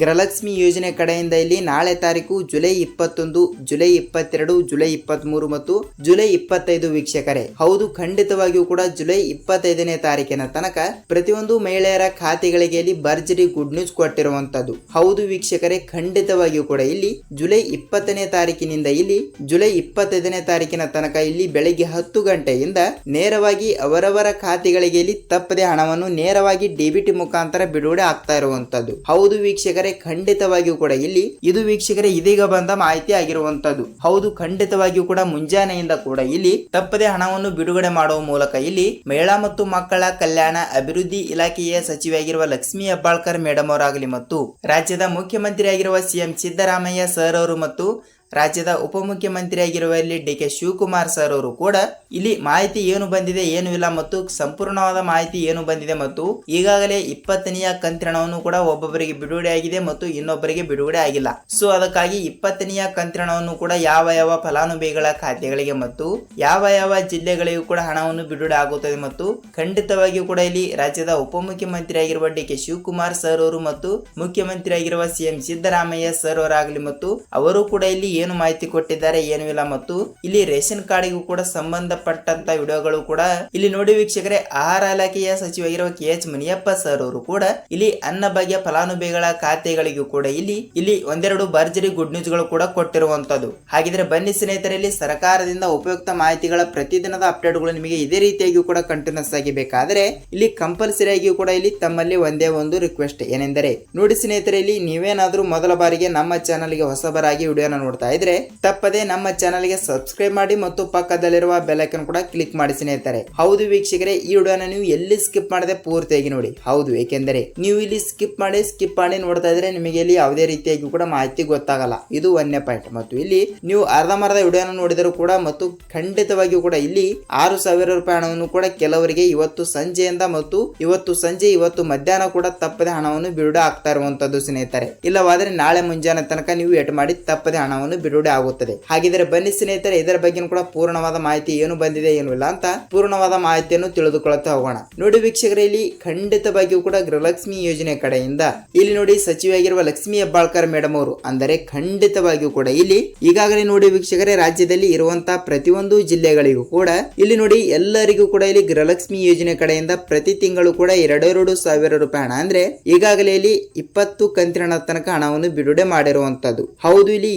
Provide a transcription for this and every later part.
ಗೃಹಲಕ್ಷ್ಮಿ ಯೋಜನೆ ಕಡೆಯಿಂದ ಇಲ್ಲಿ ನಾಳೆ ತಾರೀಕು ಜುಲೈ ಇಪ್ಪತ್ತೊಂದು, ಜುಲೈ ಇಪ್ಪತ್ತೆರಡು, ಜುಲೈ ಇಪ್ಪತ್ಮೂರು ಮತ್ತು ಜುಲೈ ಇಪ್ಪತ್ತೈದು ವೀಕ್ಷಕರೇ. ಹೌದು, ಖಂಡಿತವಾಗಿಯೂ ಕೂಡ ಜುಲೈ ಇಪ್ಪತ್ತೈದನೇ ತಾರೀಕಿನ ತನಕ ಪ್ರತಿಯೊಂದು ಮಹಿಳೆಯರ ಖಾತೆಗಳಿಗೆ ಇಲ್ಲಿ ಭರ್ಜರಿ ಗುಡ್ ನ್ಯೂಸ್ ಕೊಟ್ಟಿರುವಂತದ್ದು ಹೌದು ವೀಕ್ಷಕರೇ, ಖಂಡಿತವಾಗಿಯೂ ಕೂಡ ಇಲ್ಲಿ ಜುಲೈ ಇಪ್ಪತ್ತನೇ ತಾರೀಕಿನಿಂದ ಇಲ್ಲಿ ಜುಲೈ ಇಪ್ಪತ್ತೈದನೇ ತಾರೀಕಿನ ತನಕ ಇಲ್ಲಿ ಬೆಳಗ್ಗೆ ಹತ್ತು ಗಂಟೆಯಿಂದ ನೇರವಾಗಿ ಅವರವರ ಖಾತೆಗಳಿಗೆ ಇಲ್ಲಿ ತಪ್ಪದೆ ಹಣವನ್ನು ನೇರವಾಗಿ ಡಿಬಿಟಿ ಮುಖಾಂತರ ಬಿಡುಗಡೆ ಆಗ್ತಾ ಇರುವಂತದ್ದು ಹೌದು ವೀಕ್ಷಕರೇ ಖಂಡಿತವಾಗಿಯೂ ಕೂಡ ಇಲ್ಲಿ ಇದು ವೀಕ್ಷಕರೇ ಇದೀಗ ಬಂದ ಮಾಹಿತಿ ಆಗಿರುವಂತದ್ದು. ಹೌದು, ಖಂಡಿತವಾಗಿಯೂ ಕೂಡ ಮುಂಜಾನೆಯಿಂದ ಕೂಡ ಇಲ್ಲಿ ತಪ್ಪದೆ ಹಣವನ್ನು ಬಿಡುಗಡೆ ಮಾಡುವ ಮೂಲಕ ಇಲ್ಲಿ ಮಹಿಳಾ ಮತ್ತು ಮಕ್ಕಳ ಕಲ್ಯಾಣ ಅಭಿವೃದ್ಧಿ ಇಲಾಖೆಯ ಸಚಿವೆಯಾಗಿರುವ ಲಕ್ಷ್ಮೀ ಹೆಬ್ಬಾಳ್ಕರ್ ಮೇಡಮ್ ಅವರಾಗಲಿ ಮತ್ತು ರಾಜ್ಯದ ಮುಖ್ಯಮಂತ್ರಿಯಾಗಿರುವ ಸಿಎಂ ಸಿದ್ದರಾಮಯ್ಯ ಸರ್ ಅವರು ಮತ್ತು ರಾಜ್ಯದ ಉಪಮುಖ್ಯಮಂತ್ರಿಯಾಗಿರುವಲ್ಲಿ ಡಿ ಕೆ ಶಿವಕುಮಾರ್ ಸರ್ ಅವರು ಕೂಡ ಇಲ್ಲಿ ಮಾಹಿತಿ ಏನು ಬಂದಿದೆ, ಏನು ಇಲ್ಲ ಮತ್ತು ಸಂಪೂರ್ಣವಾದ ಮಾಹಿತಿ ಏನು ಬಂದಿದೆ ಮತ್ತು ಈಗಾಗಲೇ ಇಪ್ಪತ್ತನೆಯ ಕಂತ್ರಣವನ್ನು ಕೂಡ ಒಬ್ಬೊಬ್ಬರಿಗೆ ಬಿಡುಗಡೆ ಆಗಿದೆ ಮತ್ತು ಇನ್ನೊಬ್ಬರಿಗೆ ಬಿಡುಗಡೆ ಆಗಿಲ್ಲ. ಸೊ, ಅದಕ್ಕಾಗಿ ಇಪ್ಪತ್ತನೆಯ ಕಂತ್ರಣವನ್ನು ಕೂಡ ಯಾವ ಯಾವ ಫಲಾನುಭವಿಗಳ ಖಾತೆಗಳಿಗೆ ಮತ್ತು ಯಾವ ಯಾವ ಜಿಲ್ಲೆಗಳಿಗೂ ಕೂಡ ಹಣವನ್ನು ಬಿಡುಗಡೆ ಆಗುತ್ತದೆ ಮತ್ತು ಖಂಡಿತವಾಗಿಯೂ ಕೂಡ ಇಲ್ಲಿ ರಾಜ್ಯದ ಉಪಮುಖ್ಯಮಂತ್ರಿಯಾಗಿರುವ ಡಿ ಕೆ ಶಿವಕುಮಾರ್ ಸರ್ ಅವರು ಮತ್ತು ಮುಖ್ಯಮಂತ್ರಿಯಾಗಿರುವ ಸಿಎಂ ಸಿದ್ದರಾಮಯ್ಯ ಸರ್ ಅವರಾಗಲಿ ಮತ್ತು ಅವರು ಕೂಡ ಇಲ್ಲಿ ಏನು ಮಾಹಿತಿ ಕೊಟ್ಟಿದ್ದಾರೆ ಏನು ಇಲ್ಲ. ಮತ್ತು ಇಲ್ಲಿ ರೇಷನ್ ಕಾರ್ಡ್ಗೂ ಕೂಡ ಸಂಬಂಧಪಟ್ಟಂತ ವಿಡಿಯೋಗಳು ಕೂಡ ಇಲ್ಲಿ ನೋಡಿ ವೀಕ್ಷಕರೇ, ಆಹಾರ ಇಲಾಖೆಯ ಸಚಿವರಾಗಿರುವ ಕೆ ಎಚ್ ಮುನಿಯಪ್ಪ ಸರ್ ಅವರು ಕೂಡ ಇಲ್ಲಿ ಅನ್ನ ಬಗೆಯ ಫಲಾನುಭವಿಗಳ ಖಾತೆಗಳಿಗೂ ಕೂಡ ಇಲ್ಲಿ ಇಲ್ಲಿ ಒಂದೆರಡು ಭರ್ಜರಿ ಗುಡ್ ನ್ಯೂಸ್ಗಳು ಕೂಡ ಕೊಟ್ಟಿರುವಂತದ್ದು ಹಾಗಿದ್ರೆ ಬನ್ನಿ ಸ್ನೇಹಿತರಲ್ಲಿ, ಸರ್ಕಾರದಿಂದ ಉಪಯುಕ್ತ ಮಾಹಿತಿಗಳ ಪ್ರತಿದಿನದ ಅಪ್ಡೇಟ್ಗಳು ನಿಮಗೆ ಇದೇ ರೀತಿಯಾಗಿಯೂ ಕೂಡ ಕಂಟಿನ್ಯೂಸ್ ಆಗಿ ಬೇಕಾದ್ರೆ ಇಲ್ಲಿ ಕಂಪಲ್ಸರಿ ಆಗಿಯೂ ಕೂಡ ಇಲ್ಲಿ ತಮ್ಮಲ್ಲಿ ಒಂದೇ ಒಂದು ರಿಕ್ವೆಸ್ಟ್ ಏನೆಂದರೆ, ನೋಡಿ ಸ್ನೇಹಿತರಲ್ಲಿ ನೀವೇನಾದ್ರೂ ಮೊದಲ ಬಾರಿಗೆ ನಮ್ಮ ಚಾನಲ್ಗೆ ಹೊಸಬರಾಗಿ ವಿಡಿಯೋನ ನೋಡ್ತಾ ಇದ್ರೆ ತಪ್ಪದೆ ನಮ್ಮ ಚಾನಲ್ಗೆ ಸಬ್ಸ್ಕ್ರೈಬ್ ಮಾಡಿ ಮತ್ತು ಪಕ್ಕದಲ್ಲಿರುವ ಬೆಲ್ ಐಕನ್ ಕೂಡ ಕ್ಲಿಕ್ ಮಾಡಿ ಸ್ನೇಹಿತರೆ. ಹೌದು ವೀಕ್ಷಕರೇ, ಈ ವಿಡಿಯೋನ ನೀವು ಎಲ್ಲಿ ಸ್ಕಿಪ್ ಮಾಡದೆ ಪೂರ್ತಿಯಾಗಿ ನೋಡಿ. ಹೌದು, ಏಕೆಂದರೆ ನೀವು ಇಲ್ಲಿ ಸ್ಕಿಪ್ ಮಾಡಿ ಸ್ಕಿಪ್ ಮಾಡಿ ನೋಡ್ತಾ ಇದ್ರೆ ನಿಮಗೆ ಇಲ್ಲಿ ಯಾವುದೇ ರೀತಿಯಾಗಿ ಕೂಡ ಮಾಹಿತಿ ಗೊತ್ತಾಗಲ್ಲ. ಇದು ಒಂದನೇ ಪಾಯಿಂಟ್. ಮತ್ತು ಇಲ್ಲಿ ನೀವು ಅರ್ಧಮರದ ವಿಡಿಯೋನ ನೋಡಿದರೂ ಕೂಡ ಮತ್ತು ಖಂಡಿತವಾಗಿಯೂ ಕೂಡ ಇಲ್ಲಿ ಆರು ಸಾವಿರ ರೂಪಾಯಿ ಹಣವನ್ನು ಕೂಡ ಕೆಲವರಿಗೆ ಇವತ್ತು ಸಂಜೆಯಿಂದ ಮತ್ತು ಇವತ್ತು ಸಂಜೆ, ಇವತ್ತು ಮಧ್ಯಾಹ್ನ ಕೂಡ ತಪ್ಪದೆ ಹಣವನ್ನು ಬಿಡುಗಡೆ ಆಗ್ತಾ ಇರುವಂತದ್ದು ಸ್ನೇಹಿತರೆ. ಇಲ್ಲವಾದ್ರೆ ನಾಳೆ ಮುಂಜಾನೆ ತನಕ ನೀವು ಎಟ್ ಮಾಡಿ ತಪ್ಪದೆ ಹಣವನ್ನು ಬಿಡುಗಡೆ ಆಗುತ್ತದೆ ಹಾಗಿದ್ರೆ ಬನ್ನಿ ಸ್ನೇಹಿತರೆ, ಇದರ ಬಗ್ಗೆ ಕೂಡ ಪೂರ್ಣವಾದ ಮಾಹಿತಿ ಏನು ಬಂದಿದೆ, ಏನು ಇಲ್ಲ ಅಂತ ಪೂರ್ಣವಾದ ಮಾಹಿತಿಯನ್ನು ತಿಳಿದುಕೊಳ್ಳುತ್ತಾ ಹೋಗೋಣ. ನೋಡಿ ವೀಕ್ಷಕರೇ, ಇಲ್ಲಿ ಖಂಡಿತವಾಗಿಯೂ ಕೂಡ ಗೃಹಲಕ್ಷ್ಮಿ ಯೋಜನೆ ಕಡೆಯಿಂದ. ಇಲ್ಲಿ ನೋಡಿ ಸಚಿವೆಯಾಗಿರುವ ಲಕ್ಷ್ಮಿ ಹೆಬ್ಬಾಳ್ಕರ್ ಮೇಡಮ್ ಅವರು. ಅಂದರೆ ಖಂಡಿತವಾಗಿಯೂ ಕೂಡ ಇಲ್ಲಿ. ಈಗಾಗಲೇ ನೋಡಿ ವೀಕ್ಷಕರೇ, ರಾಜ್ಯದಲ್ಲಿ ಇರುವಂತಹ ಪ್ರತಿಯೊಂದು ಜಿಲ್ಲೆಗಳಿಗೂ ಕೂಡ ಇಲ್ಲಿ ನೋಡಿ ಎಲ್ಲರಿಗೂ ಕೂಡ ಇಲ್ಲಿ ಗೃಹಲಕ್ಷ್ಮಿ ಯೋಜನೆ ಕಡೆಯಿಂದ ಪ್ರತಿ ತಿಂಗಳು ಕೂಡ ಎರಡೆರಡು ಸಾವಿರ ರೂಪಾಯಿ ಹಣ. ಅಂದ್ರೆ ಈಗಾಗಲೇ ಇಲ್ಲಿ ಇಪ್ಪತ್ತು ಕಂತಿನ ತನಕ ಹಣವನ್ನು ಬಿಡುಗಡೆ ಮಾಡಿರುವಂತದ್ದು. ಹೌದು, ಇಲ್ಲಿ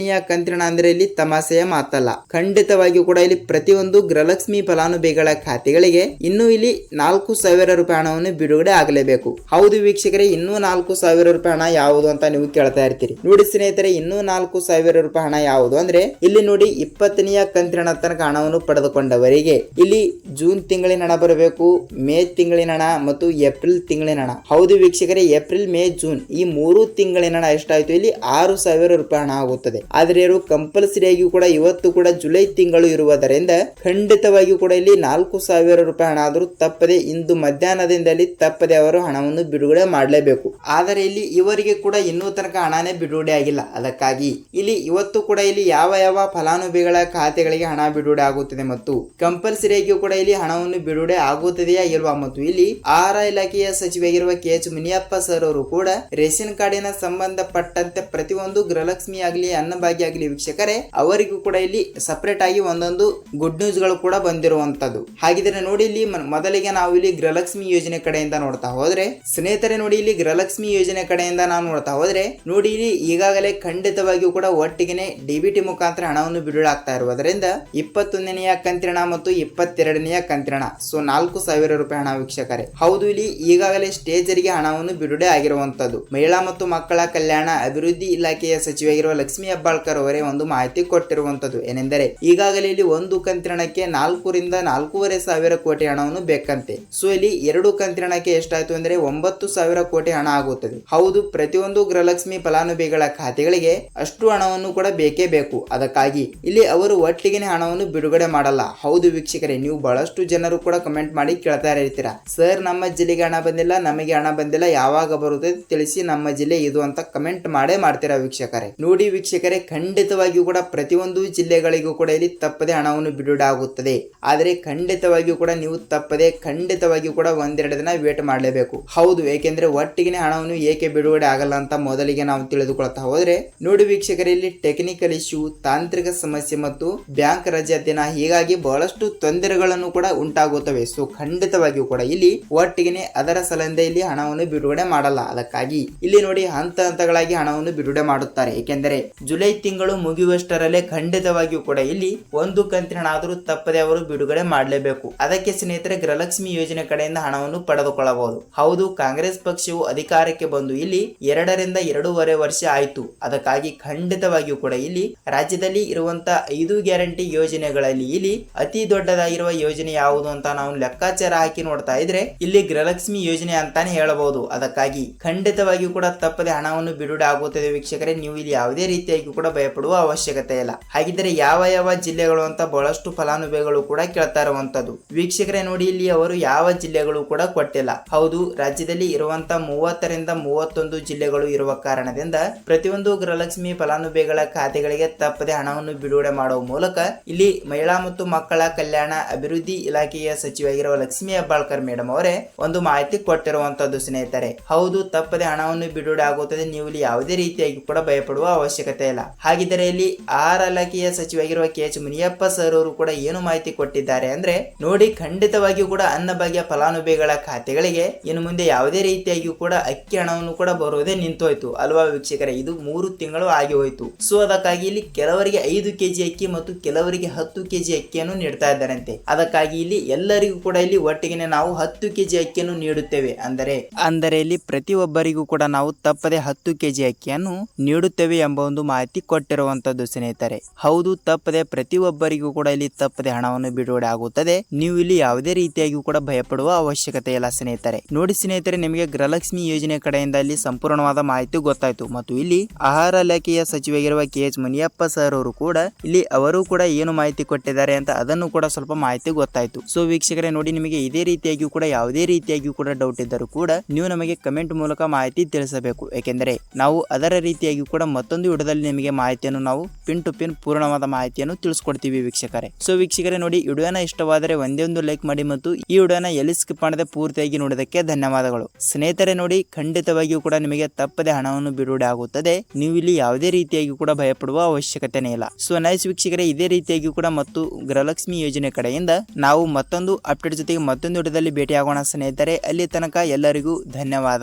ಇಪ್ಪತ್ತನೆಯ ಕಂತಿನ ಅಂದ್ರೆ ಇಲ್ಲಿ ತಮಾಸೆಯ ಮಾತಲ್ಲ. ಖಂಡಿತವಾಗಿಯೂ ಕೂಡ ಇಲ್ಲಿ ಪ್ರತಿಯೊಂದು ಗೃಹಲಕ್ಷ್ಮಿ ಫಲಾನುಭವಿಗಳ ಖಾತೆಗಳಿಗೆ ಇನ್ನು ಇಲ್ಲಿ ನಾಲ್ಕು ಸಾವಿರ ರೂಪಾಯಿ ಹಣವನ್ನು ಬಿಡುಗಡೆ ಆಗಲೇಬೇಕು. ಹೌದು ವೀಕ್ಷಕರೇ, ಇನ್ನೂ ನಾಲ್ಕು ಸಾವಿರ ರೂಪಾಯಿ ಹಣ ಯಾವುದು ಅಂತ ನೀವು ಕೇಳ್ತಾ ಇರ್ತೀರಿ. ನೋಡಿ ಸ್ನೇಹಿತರೆ, ಇನ್ನೂ ನಾಲ್ಕು ಸಾವಿರ ರೂಪಾಯಿ ಹಣ ಯಾವುದು ಅಂದ್ರೆ ಇಲ್ಲಿ ನೋಡಿ ಇಪ್ಪತ್ತನೆಯ ಕಂತಿನ ತನಕ ಹಣವನ್ನು ಪಡೆದುಕೊಂಡವರಿಗೆ ಇಲ್ಲಿ ಜೂನ್ ತಿಂಗಳಿನ ಹಣ ಬರಬೇಕು, ಮೇ ತಿಂಗಳಿನ ಹಣ ಮತ್ತು ಏಪ್ರಿಲ್ ತಿಂಗಳಿನ ಹಣ. ಹೌದು ವೀಕ್ಷಕರೇ, ಏಪ್ರಿಲ್, ಮೇ, ಜೂನ್ ಈ ಮೂರು ತಿಂಗಳಿನ ಹಣ ಎಷ್ಟಾಯಿತು? ಇಲ್ಲಿ ಆರು ಸಾವಿರ ರೂಪಾಯಿ ಹಣ ಆಗುತ್ತದೆ. ಆದ್ರೆ ಇವರು ಕಂಪಲ್ಸರಿಯಾಗಿ ಕೂಡ ಇವತ್ತು ಕೂಡ ಜುಲೈ ತಿಂಗಳು ಇರುವುದರಿಂದ ಖಂಡಿತವಾಗಿಯೂ ಕೂಡ ಇಲ್ಲಿ ನಾಲ್ಕು ಸಾವಿರ ರೂಪಾಯಿ ಹಣ ಆದರೂ ತಪ್ಪದೆ ಇಂದು ಮಧ್ಯಾಹ್ನದಿಂದಲೇ ತಪ್ಪದೆ ಅವರು ಹಣವನ್ನು ಬಿಡುಗಡೆ ಮಾಡಲೇಬೇಕು. ಆದರೆ ಇಲ್ಲಿ ಇವರಿಗೆ ಕೂಡ ಇನ್ನೂ ತನಕ ಹಣನೇ ಬಿಡುಗಡೆ ಆಗಿಲ್ಲ. ಅದಕ್ಕಾಗಿ ಇಲ್ಲಿ ಇವತ್ತು ಕೂಡ ಇಲ್ಲಿ ಯಾವ ಯಾವ ಫಲಾನುಭವಿಗಳ ಖಾತೆಗಳಿಗೆ ಹಣ ಬಿಡುಗಡೆ ಆಗುತ್ತದೆ ಮತ್ತು ಕಂಪಲ್ಸರಿಯಾಗಿಯೂ ಕೂಡ ಇಲ್ಲಿ ಹಣವನ್ನು ಬಿಡುಗಡೆ ಆಗುತ್ತದೆಯಾ ಇಲ್ವಾ ಮತ್ತು ಇಲ್ಲಿ ಆಹಾರ ಇಲಾಖೆಯ ಸಚಿವರಾಗಿರುವ ಕೆ ಎಚ್ ಮುನಿಯಪ್ಪ ಸರ್ ಅವರು ಕೂಡ ರೇಷನ್ ಕಾರ್ಡಿನ ಸಂಬಂಧಪಟ್ಟಂತೆ ಪ್ರತಿಯೊಂದು ಗೃಹಲಕ್ಷ್ಮಿ ಆಗಲಿ ಅನ್ನಭಾಗ್ಯ ಆಗಲಿ ವೀಕ್ಷಕರೇ. ಅವರಿಗೂ ಕೂಡ ಇಲ್ಲಿ ಸಪರೇಟ್ ಆಗಿ ಒಂದೊಂದು ಗುಡ್ ನ್ಯೂಸ್ಗಳು ಕೂಡ ಬಂದಿರುವಂತದ್ದು. ಹಾಗಿದ್ರೆ ನೋಡಿ ಇಲ್ಲಿ ಮೊದಲಿಗೆ ನಾವು ಇಲ್ಲಿ ಗೃಹಲಕ್ಷ್ಮಿ ಯೋಜನೆ ಕಡೆಯಿಂದ ನೋಡ್ತಾ ಹೋದ್ರೆ, ಸ್ನೇಹಿತರೆ ನೋಡಿ ಇಲ್ಲಿ ಗೃಹಲಕ್ಷ್ಮಿ ಯೋಜನೆ ಕಡೆಯಿಂದ ನಾವು ನೋಡ್ತಾ ಹೋದ್ರೆ, ನೋಡಿ ಇಲ್ಲಿ ಈಗಾಗಲೇ ಖಂಡಿತವಾಗಿಯೂ ಕೂಡ ಒಟ್ಟಿಗೆನೆ ಡಿಬಿಟಿ ಮುಖಾಂತರ ಹಣವನ್ನು ಬಿಡುಗಡೆ ಇರುವುದರಿಂದ ಇಪ್ಪತ್ತೊಂದನೆಯ ಕಂತಿರಣ ಮತ್ತು ಇಪ್ಪತ್ತೆರಡನೆಯ ಕಂತಿರಣ, ಸೊ ನಾಲ್ಕು ಸಾವಿರ ರೂಪಾಯಿ ಹಣ ವೀಕ್ಷಕರೇ. ಹೌದು, ಇಲ್ಲಿ ಈಗಾಗಲೇ ಸ್ಟೇಜರಿಗೆ ಹಣವನ್ನು ಬಿಡುಗಡೆ ಆಗಿರುವಂತದ್ದು. ಮಹಿಳಾ ಮತ್ತು ಮಕ್ಕಳ ಕಲ್ಯಾಣ ಅಭಿವೃದ್ಧಿ ಇಲಾಖೆಯ ಸಚಿವರಾಗಿರುವ ಲಕ್ಷ್ಮೀ ಹೆಬ್ಬಾಳ್ಕರ್ ಅವರೇ ಒಂದು ಮಾಹಿತಿ ಕೊಟ್ಟಿರುವಂತದ್ದು ಏನೆಂದರೆ, ಈಗಾಗಲೇ ಇಲ್ಲಿ ಒಂದು ಕಂತಿನಕ್ಕೆ ನಾಲ್ಕರಿಂದ ನಾಲ್ಕೂವರೆ ಸಾವಿರ ಕೋಟಿ ಹಣವನ್ನು ಬೇಕಂತೆ. ಸೊ ಇಲ್ಲಿ ಎರಡು ಕಂತಿನಕ್ಕೆ ಎಷ್ಟಾಯ್ತು ಅಂದ್ರೆ ಒಂಬತ್ತು ಸಾವಿರ ಕೋಟಿ ಹಣ ಆಗುತ್ತದೆ. ಹೌದು, ಪ್ರತಿಯೊಂದು ಗೃಹಲಕ್ಷ್ಮಿ ಫಲಾನುಭವಿಗಳ ಖಾತೆಗಳಿಗೆ ಅಷ್ಟು ಹಣವನ್ನು ಕೂಡ ಬೇಕೇ ಬೇಕು. ಅದಕ್ಕಾಗಿ ಇಲ್ಲಿ ಅವರು ಒಟ್ಟಿಗೆ ಹಣವನ್ನು ಬಿಡುಗಡೆ ಮಾಡಲ್ಲ. ಹೌದು ವೀಕ್ಷಕರೇ, ನೀವು ಬಹಳಷ್ಟು ಜನರು ಕೂಡ ಕಮೆಂಟ್ ಮಾಡಿ ಕೇಳ್ತಾ ಇರ್ತೀರಾ. ಸರ್ ನಮ್ಮ ಜಿಲ್ಲೆಗೆ ಹಣ ಬಂದಿಲ್ಲ, ನಮಗೆ ಹಣ ಬಂದಿಲ್ಲ, ಯಾವಾಗ ಬರುತ್ತೆ ತಿಳಿಸಿ ನಮ್ಮ ಜಿಲ್ಲೆ ಇದು ಅಂತ ಕಮೆಂಟ್ ಮಾಡೇ ಮಾಡ್ತೀರಾ ವೀಕ್ಷಕರೇ. ನೋಡಿ ವೀಕ್ಷಕರೇ ಖಂಡಿತವಾಗಿಯೂ ಕೂಡ ಪ್ರತಿಯೊಂದು ಜಿಲ್ಲೆಗಳಿಗೂ ಕೂಡ ಇಲ್ಲಿ ತಪ್ಪದೆ ಹಣವನ್ನು ಬಿಡುಗಡೆ ಆಗುತ್ತದೆ ಆದರೆ ಖಂಡಿತವಾಗಿಯೂ ಕೂಡ ನೀವು ತಪ್ಪದೆ ಖಂಡಿತವಾಗಿಯೂ ಕೂಡ ಒಂದೆರಡು ದಿನ ವೇಟ್ ಮಾಡಲೇಬೇಕು. ಹೌದು, ಏಕೆಂದ್ರೆ ಒಟ್ಟಿಗೆ ಹಣವನ್ನು ಏಕೆ ಬಿಡುಗಡೆ ಆಗಲ್ಲ ಅಂತ ಮೊದಲಿಗೆ ನಾವು ತಿಳಿದುಕೊಳ್ತಾ ಹೋದ್ರೆ, ನೋಡಿ ವೀಕ್ಷಕರಲ್ಲಿ ಟೆಕ್ನಿಕಲ್ ಇಶ್ಯೂ ತಾಂತ್ರಿಕ ಸಮಸ್ಯೆ ಮತ್ತು ಬ್ಯಾಂಕ್ ರಜೆ ದಿನ ಹೀಗಾಗಿ ಬಹಳಷ್ಟು ತೊಂದರೆಗಳನ್ನು ಕೂಡ ಉಂಟಾಗುತ್ತವೆ. ಸೊ ಖಂಡಿತವಾಗಿಯೂ ಕೂಡ ಇಲ್ಲಿ ಒಟ್ಟಿಗೆ ಅದರ ಸಲಂದೆ ಇಲ್ಲಿ ಹಣವನ್ನು ಬಿಡುಗಡೆ ಮಾಡಲ್ಲ. ಅದಕ್ಕಾಗಿ ಇಲ್ಲಿ ನೋಡಿ ಹಂತ ಹಂತಗಳಾಗಿ ಹಣವನ್ನು ಬಿಡುಗಡೆ ಮಾಡುತ್ತಾರೆ. ಏಕೆಂದರೆ ಜುಲೈ ತಿಂಗಳು ಮುಗಿಯುವಷ್ಟರಲ್ಲೇ ಖಂಡಿತವಾಗಿಯೂ ಕೂಡ ಇಲ್ಲಿ ಒಂದು ಕಂತಿನಾದರೂ ತಪ್ಪದೆ ಅವರು ಬಿಡುಗಡೆ ಮಾಡಲೇಬೇಕು. ಅದಕ್ಕೆ ಸ್ನೇಹಿತರೆ, ಗೃಹಲಕ್ಷ್ಮಿ ಯೋಜನೆ ಕಡೆಯಿಂದ ಹಣವನ್ನು ಪಡೆದುಕೊಳ್ಳಬಹುದು. ಹೌದು, ಕಾಂಗ್ರೆಸ್ ಪಕ್ಷವು ಅಧಿಕಾರಕ್ಕೆ ಬಂದು ಇಲ್ಲಿ ಎರಡರಿಂದ ಎರಡೂವರೆ ವರ್ಷ ಆಯಿತು. ಅದಕ್ಕಾಗಿ ಖಂಡಿತವಾಗಿಯೂ ಕೂಡ ಇಲ್ಲಿ ರಾಜ್ಯದಲ್ಲಿ ಇರುವಂತ ಐದು ಗ್ಯಾರಂಟಿ ಯೋಜನೆಗಳಲ್ಲಿ ಇಲ್ಲಿ ಅತಿ ದೊಡ್ಡದಾಗಿರುವ ಯೋಜನೆ ಯಾವುದು ಅಂತ ನಾವು ಲೆಕ್ಕಾಚಾರ ಹಾಕಿ ನೋಡ್ತಾ ಇದ್ರೆ ಇಲ್ಲಿ ಗೃಹಲಕ್ಷ್ಮಿ ಯೋಜನೆ ಅಂತಾನೆ ಹೇಳಬಹುದು. ಅದಕ್ಕಾಗಿ ಖಂಡಿತವಾಗಿಯೂ ಕೂಡ ತಪ್ಪದೆ ಹಣವನ್ನು ಬಿಡುಗಡೆ ಆಗುತ್ತದೆ. ವೀಕ್ಷಕರೇ, ನೀವು ಇಲ್ಲಿ ಯಾವುದೇ ರೀತಿಯಾಗಿ ಕೂಡ ಭಯಪಡುವ ಅವಶ್ಯಕತೆ ಇಲ್ಲ. ಹಾಗಿದ್ದರೆ ಯಾವ ಯಾವ ಜಿಲ್ಲೆಗಳು ಅಂತ ಬಹಳಷ್ಟು ಫಲಾನುಭವಿಗಳು ಕೂಡ ಕೇಳ್ತಾ ಇರುವಂತದ್ದು ವೀಕ್ಷಕರೇ ನೋಡಿ, ಇಲ್ಲಿ ಅವರು ಯಾವ ಜಿಲ್ಲೆಗಳು ಕೂಡ ಕೊಟ್ಟಿಲ್ಲ. ಹೌದು, ರಾಜ್ಯದಲ್ಲಿ ಇರುವಂತ ಮೂವತ್ತರಿಂದ ಮೂವತ್ತೊಂದು ಜಿಲ್ಲೆಗಳು ಇರುವ ಕಾರಣದಿಂದ ಪ್ರತಿಯೊಂದು ಗೃಹಲಕ್ಷ್ಮಿ ಫಲಾನುಭವಿಗಳ ಖಾತೆಗಳಿಗೆ ತಪ್ಪದೆ ಹಣವನ್ನು ಬಿಡುಗಡೆ ಮಾಡುವ ಮೂಲಕ ಇಲ್ಲಿ ಮಹಿಳಾ ಮತ್ತು ಮಕ್ಕಳ ಕಲ್ಯಾಣ ಅಭಿವೃದ್ಧಿ ಇಲಾಖೆಯ ಸಚಿವರಾಗಿರುವ ಲಕ್ಷ್ಮಿ ಹೆಬ್ಬಾಳ್ಕರ್ ಮೇಡಮ್ ಅವರೇ ಒಂದು ಮಾಹಿತಿ ಕೊಟ್ಟಿರುವಂತದ್ದು ಸ್ನೇಹಿತರೆ. ಹೌದು, ತಪ್ಪದೆ ಹಣವನ್ನು ಬಿಡುಗಡೆ ಆಗುತ್ತದೆ. ನೀವು ಇಲ್ಲಿ ಯಾವುದೇ ರೀತಿಯಾಗಿ ಕೂಡ ಭಯಪಡುವ ಅವಶ್ಯಕತೆ ಇಲ್ಲ. ಹಾಗಿದ್ದರೆ ಇಲ್ಲಿ ಆಹಾರ ಇಲಾಖೆಯ ಸಚಿವಾಗಿರುವ ಕೆ ಎಚ್ ಮುನಿಯಪ್ಪ ಸರ್ ಅವರು ಕೂಡ ಏನು ಮಾಹಿತಿ ಕೊಟ್ಟಿದ್ದಾರೆ ಅಂದ್ರೆ, ನೋಡಿ ಖಂಡಿತವಾಗಿಯೂ ಕೂಡ ಅನ್ನಭಾಗ್ಯ ಫಲಾನುಭವಿಗಳ ಖಾತೆಗಳಿಗೆ ಇನ್ನು ಮುಂದೆ ಯಾವುದೇ ರೀತಿಯಾಗಿಯೂ ಕೂಡ ಅಕ್ಕಿ ಹಣವನ್ನು ಕೂಡ ಬರುವುದೇ ನಿಂತೋಯ್ತು. ಅಲ್ವಾ ವೀಕ್ಷಕರೇ? ಇದು ಮೂರು ತಿಂಗಳು ಆಗಿ ಹೋಯ್ತು. ಸೊ ಅದಕ್ಕಾಗಿ ಇಲ್ಲಿ ಕೆಲವರಿಗೆ ಐದು ಕೆಜಿ ಅಕ್ಕಿ ಮತ್ತು ಕೆಲವರಿಗೆ ಹತ್ತು ಕೆಜಿ ಅಕ್ಕಿಯನ್ನು ನೀಡ್ತಾ ಇದ್ದಾರಂತೆ. ಅದಕ್ಕಾಗಿ ಇಲ್ಲಿ ಎಲ್ಲರಿಗೂ ಕೂಡ ಇಲ್ಲಿ ಒಟ್ಟಿಗೆ ನಾವು ಹತ್ತು ಕೆಜಿ ಅಕ್ಕಿಯನ್ನು ನೀಡುತ್ತೇವೆ. ಅಂದರೆ ಅಂದರೆ ಇಲ್ಲಿ ಪ್ರತಿಯೊಬ್ಬರಿಗೂ ಕೂಡ ನಾವು ತಪ್ಪದೆ ಹತ್ತು ಕೆಜಿ ಅಕ್ಕಿಯನ್ನು ನೀಡುತ್ತೇವೆ ಎಂಬ ಒಂದು ಮಾಹಿತಿ ಕೊಟ್ಟಿರುವಂತದ್ದು ಸ್ನೇಹಿತರೆ. ಹೌದು, ತಪ್ಪದೆ ಪ್ರತಿಯೊಬ್ಬರಿಗೂ ಕೂಡ ಇಲ್ಲಿ ತಪ್ಪದೆ ಹಣವನ್ನು ಬಿಡುಗಡೆ ಆಗುತ್ತದೆ. ನೀವು ಇಲ್ಲಿ ಯಾವುದೇ ರೀತಿಯಾಗಿಯೂ ಕೂಡ ಭಯಪಡುವ ಅವಶ್ಯಕತೆ ಇಲ್ಲ ಸ್ನೇಹಿತರೆ. ನೋಡಿ ಸ್ನೇಹಿತರೆ, ನಿಮಗೆ ಗೃಹಲಕ್ಷ್ಮಿ ಯೋಜನೆ ಕಡೆಯಿಂದ ಇಲ್ಲಿ ಸಂಪೂರ್ಣವಾದ ಮಾಹಿತಿ ಗೊತ್ತಾಯ್ತು. ಮತ್ತು ಇಲ್ಲಿ ಆಹಾರ ಇಲಾಖೆಯ ಸಚಿವರಾಗಿರುವ ಕೆ ಎಚ್ ಮುನಿಯಪ್ಪ ಸರ್ ಅವರು ಕೂಡ ಇಲ್ಲಿ ಅವರು ಕೂಡ ಏನು ಮಾಹಿತಿ ಕೊಟ್ಟಿದ್ದಾರೆ ಅಂತ ಅದನ್ನು ಕೂಡ ಸ್ವಲ್ಪ ಮಾಹಿತಿ ಗೊತ್ತಾಯ್ತು. ಸೊ, ವೀಕ್ಷಕರೇ, ನೋಡಿ ನಿಮಗೆ ಇದೇ ರೀತಿಯಾಗಿಯೂ ಕೂಡ ಯಾವುದೇ ರೀತಿಯಾಗಿಯೂ ಕೂಡ ಡೌಟ್ ಇದ್ದರೂ ಕೂಡ ನೀವು ನಮಗೆ ಕಮೆಂಟ್ ಮೂಲಕ ಮಾಹಿತಿ ತಿಳಿಸಬೇಕು. ಏಕೆಂದರೆ ನಾವು ಅದರ ರೀತಿಯಾಗಿ ಕೂಡ ಮತ್ತೊಂದು ವಿಡಿಯೋದಲ್ಲಿ ನಿಮಗೆ ಮಾಹಿತಿಯನ್ನು ನಾವು ಪಿನ್ ಟು ಪಿನ್ ಪೂರ್ಣವಾದ ಮಾಹಿತಿಯನ್ನು ತಿಳಿಸ್ಕೊಡ್ತೀವಿ ವೀಕ್ಷಕರೇ. ಸೊ ವೀಕ್ಷಕರೇ ನೋಡಿ ವಿಡಿಯೋನ ಇಷ್ಟವಾದರೆ ಒಂದೇ ಒಂದು ಲೈಕ್ ಮಾಡಿ ಮತ್ತು ಈ ವಿಡಿಯೋನ ಎಲ್ಲಿ ಸ್ಕಿಪ್ ಮಾಡದೆ ಪೂರ್ತಿಯಾಗಿ ನೋಡೋದಕ್ಕೆ ಧನ್ಯವಾದಗಳು. ಸ್ನೇಹಿತರೆ ನೋಡಿ, ಖಂಡಿತವಾಗಿಯೂ ಕೂಡ ನಿಮಗೆ ತಪ್ಪದೆ ಹಣವನ್ನು ಬಿಡುಗಡೆ ಆಗುತ್ತದೆ. ನೀವು ಇಲ್ಲಿ ಯಾವುದೇ ರೀತಿಯಾಗಿ ಕೂಡ ಭಯಪಡುವ ಅವಶ್ಯಕತೆನೇ ಇಲ್ಲ. ಸೊ ನೈಸ್ ವೀಕ್ಷಕರೇ, ಇದೇ ರೀತಿಯಾಗಿ ಕೂಡ ಮತ್ತು ಗೃಹಲಕ್ಷ್ಮಿ ಯೋಜನೆ ಕಡೆಯಿಂದ ನಾವು ಮತ್ತೊಂದು ಅಪ್ಡೇಟ್ ಜೊತೆಗೆ ಮತ್ತೊಂದು ವಿಡಿಯೋದಲ್ಲಿ ಭೇಟಿಯಾಗೋಣ ಸ್ನೇಹಿತರೆ. ಅಲ್ಲಿ ತನಕ ಎಲ್ಲರಿಗೂ ಧನ್ಯವಾದ.